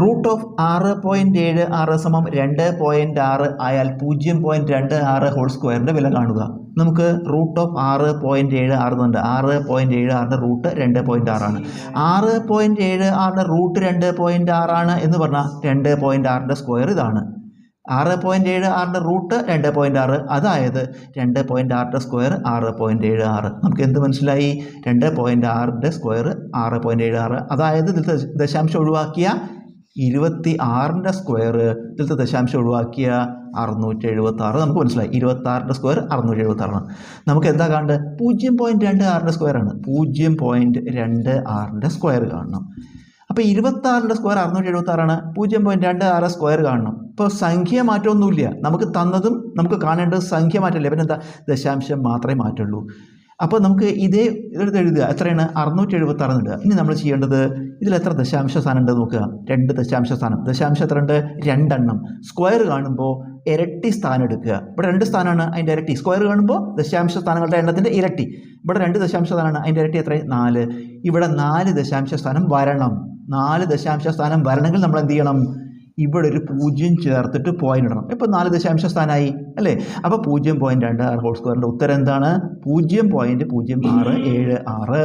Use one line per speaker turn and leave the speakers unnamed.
Root of ആറ് point ഏഴ് ആറ് സമം രണ്ട് പോയിന്റ് ആറ് ആയാൽ പൂജ്യം പോയിന്റ് രണ്ട് ആറ് ഹോൾ സ്ക്വയറിന്റെ വില കാണുക. നമുക്ക് റൂട്ട് ഓഫ് ആറ് പോയിന്റ് ഏഴ് ആറ് എന്നുണ്ട് ആറ് പോയിന്റ് ഏഴ് ആറിന്റെ റൂട്ട് രണ്ട് പോയിന്റ് ആറാണ് ആറ് പോയിന്റ് ഏഴ് ആറിന്റെ റൂട്ട് രണ്ട് പോയിന്റ് ആറാണ് എന്ന് പറഞ്ഞാൽ രണ്ട് പോയിന്റ് ആറിന്റെ സ്ക്വയർ ഇതാണ്. ആറ് പോയിന്റ് ഏഴ് ആറിന്റെ റൂട്ട് രണ്ട് പോയിന്റ് ആറ് അതായത് രണ്ട് പോയിന്റ് ആറിന്റെ സ്ക്വയർ ആറ് പോയിന്റ് ഏഴ് ആറ്. നമുക്ക് എന്ത് മനസ്സിലായി? രണ്ട് പോയിന്റ് ആറിന്റെ സ്ക്വയർ ആറ് പോയിന്റ് ഏഴ് ആറ്. അതായത് ദശാംശം ഒഴിവാക്കിയ ഇരുപത്തി ആറിന്റെ സ്ക്വയർ ഇതിലത്തെ ദശാംശം ഒഴിവാക്കിയ അറുന്നൂറ്റി എഴുപത്തി ആറ് നമുക്ക് മനസ്സിലായി. ഇരുപത്തി ആറിന്റെ സ്ക്വയർ അറുന്നൂറ്റി എഴുപത്തി ആറാണ് നമുക്ക് എന്താ കാണേണ്ടത്? പൂജ്യം പോയിന്റ് രണ്ട് ആറിന്റെ സ്ക്വയർ ആണ്. പൂജ്യം പോയിന്റ് രണ്ട് ആറിന്റെ സ്ക്വയർ കാണണം. അപ്പോൾ ഇരുപത്താറിന്റെ സ്ക്വയർ അറുന്നൂറ്റി എഴുപത്തി ആറാണ് പൂജ്യം പോയിന്റ് രണ്ട് ആറ് സ്ക്വയർ കാണണം. ഇപ്പോൾ സംഖ്യ മാറ്റമൊന്നുമില്ല. നമുക്ക് തന്നതും നമുക്ക് കാണേണ്ടത് സംഖ്യ മാറ്റമില്ല? പിന്നെ എന്താ? ദശാംശം മാത്രമേ മാറ്റുള്ളൂ. അപ്പോൾ നമുക്ക് ഇതേ ഇതെടുത്ത് എഴുതുക. എത്രയാണ്? അറുന്നൂറ്റി എഴുപത്തി ആറ് ഇടുക. ഇനി നമ്മൾ ചെയ്യേണ്ടത് ഇതിൽ എത്ര ദശാംശ സ്ഥാനം ഉണ്ട് നോക്കുക. രണ്ട് ദശാംശ സ്ഥാനം. ദശാംശം എത്ര ഉണ്ട്? രണ്ടെണ്ണം. സ്ക്വയർ കാണുമ്പോൾ ഇരട്ടി സ്ഥാനം എടുക്കുക. ഇവിടെ രണ്ട് സ്ഥാനമാണ് അതിന്റെ ഇരട്ടി. സ്ക്വയർ കാണുമ്പോൾ ദശാംശ സ്ഥാനങ്ങളുടെ എണ്ണത്തിന്റെ ഇരട്ടി. ഇവിടെ രണ്ട് ദശാംശ സ്ഥാനമാണ് അതിന്റെ ഇരട്ടി എത്ര നാല്. ഇവിടെ നാല് ദശാംശ സ്ഥാനം വരണം. നാല് ദശാംശ സ്ഥാനം വരണമെങ്കിൽ നമ്മൾ എന്ത് ചെയ്യണം? ഇവിടെ ഒരു പൂജ്യം ചേർത്തിട്ട് പോയിന്റ് ഇടണം. ഇപ്പോൾ നാല് ദശാംശ സ്ഥാനമായി അല്ലേ? അപ്പോൾ പൂജ്യം പോയിന്റ് രണ്ട് ആറ് ഹോൾ സ്ക്വയറിന്റെ ഉത്തരം എന്താണ്? പൂജ്യം പോയിന്റ് പൂജ്യം ആറ് ഏഴ് ആറ്.